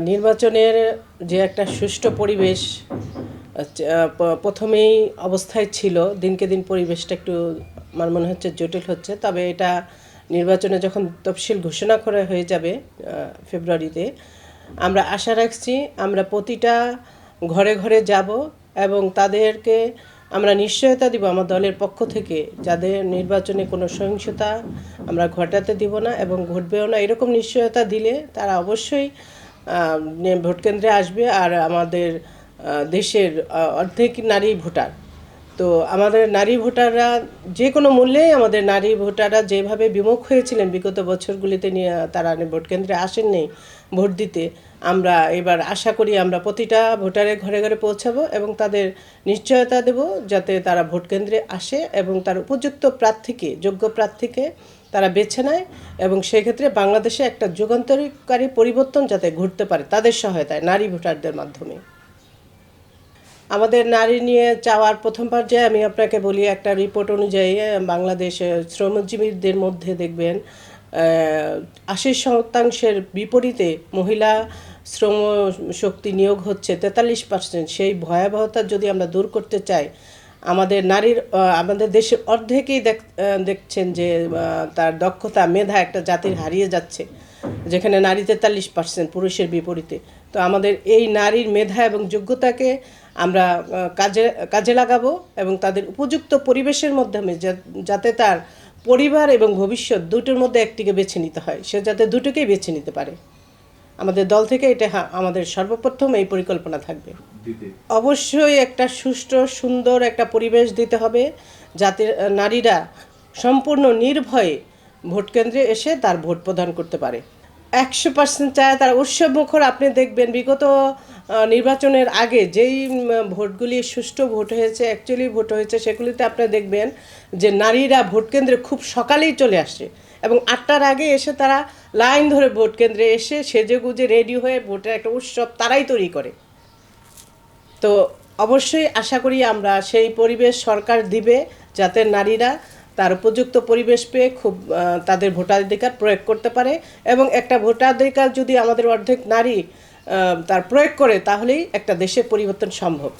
নির্বাচনের যে একটা সুষ্ঠু পরিবেশ আহ, প্রথমেই অবস্থায় ছিল দিনকে দিন পরিবেশটা একটু আমার মনে হচ্ছে জটিল হচ্ছে তবে এটা নির্বাচনে যখন তফসিল ঘোষণা করা হয়ে যাবে ফেব্রুয়ারিতে আমরা আশা রাখছি আমরা প্রতিটা ঘরে ঘরে যাব এবং তাদেরকে আমরা নিশ্চয়তা দিব আমার দলের পক্ষ থেকে যাদের নির্বাচনে কোনো সহিংসতা আমরা ঘটাতে দিব না এবং ঘটবেও না এরকম নিশ্চয়তা দিলে তারা অবশ্যই ভোট কেন্দ্রে আসবে আর আমাদের দেশের অর্ধেক নারী ভোটার। তো আমাদের নারী ভোটাররা যে কোনো মূল্যেই আমাদের নারী ভোটাররা যেভাবে বিমুখ হয়েছিলেন বিগত বছরগুলিতে নিয়ে তারা ভোট কেন্দ্রে আসেননি ভোট দিতে। আমরা এবার আশা করি আমরা প্রতিটা ভোটারের ঘরে ঘরে পৌঁছাবো এবং তাদের নিশ্চয়তা দেব যাতে তারা ভোট কেন্দ্রে আসে এবং তার উপযুক্ত প্রার্থীকে, যোগ্য প্রার্থীকে তারা বেছে নেয় এবং সেক্ষেত্রে বাংলাদেশে একটা যুগান্তরকারী পরিবর্তন যাতে ঘটতে পারে তাদের সহায়তায় নারী ভোটারদের মাধ্যমে। আমাদের নারী নিয়ে চাওয়ার প্রথম পর্যায়ে আমি আপনাকে বলি একটা রিপোর্ট অনুযায়ী বাংলাদেশে শ্রমজীবীদের মধ্যে দেখবেন আশি শতাংশের বিপরীতে মহিলা শ্রম শক্তি নিয়োগ হচ্ছে তেতাল্লিশ পার্সেন্ট সেই ভয়াবহতা যদি আমরা দূর করতে চাই আমাদের নারীর আমাদের দেশের অর্ধেকই দেখ দেখছেন যে তার দক্ষতা, মেধা একটা জাতির হারিয়ে যাচ্ছে, যেখানে নারী তেতাল্লিশ পার্সেন্ট, পুরুষের বিপরীতে। তো আমাদের এই নারীর মেধা এবং যোগ্যতাকে আমরা কাজে কাজে লাগাবো এবং তাদের উপযুক্ত পরিবেশের মাধ্যমে যাতে তার পরিবার এবং ভবিষ্যৎ দুটোর মধ্যে একটিকে বেছে নিতে হয়। সে যাতে দুটোকেই বেছে নিতে পারে। আমাদের দল থেকে এটা আমাদের সর্বপ্রথম এই পরিকল্পনা থাকবে। অবশ্যই একটা সুষ্ঠু সুন্দর একটা পরিবেশ দিতে হবে। যাতে নারীরা সম্পূর্ণ নির্ভয়ে ভোট কেন্দ্রে এসে তার ভোট প্রদান করতে পারে। একশো পার্সেন্ট চায় তার উৎসব মুখর আপনি দেখবেন বিগত নির্বাচনের আগে যেই ভোটগুলি সুষ্ঠু ভোট হয়েছে অ্যাকচুয়ালি ভোট হয়েছে, সেগুলিতে আপনি দেখবেন যে নারীরা ভোট কেন্দ্রে খুব সকালেই চলে আসে এবং আটটার আগে এসে তারা লাইন ধরে ভোট কেন্দ্রে এসে সেজে গুজে রেডি হয়ে ভোটের একটা উৎসব তারাই তৈরি করে। তো অবশ্যই আশা করি আমরা সেই পরিবেশ সরকার দিবে যাতে নারীরা তার উপযুক্ত পরিবেশ পেয়ে খুব তাদের ভোটাধিকার প্রয়োগ করতে পারে এবং একটা ভোটাধিকার যদি আমাদের অর্ধেক নারী তার প্রয়োগ করে তাহলেই একটা দেশের পরিবর্তন সম্ভব।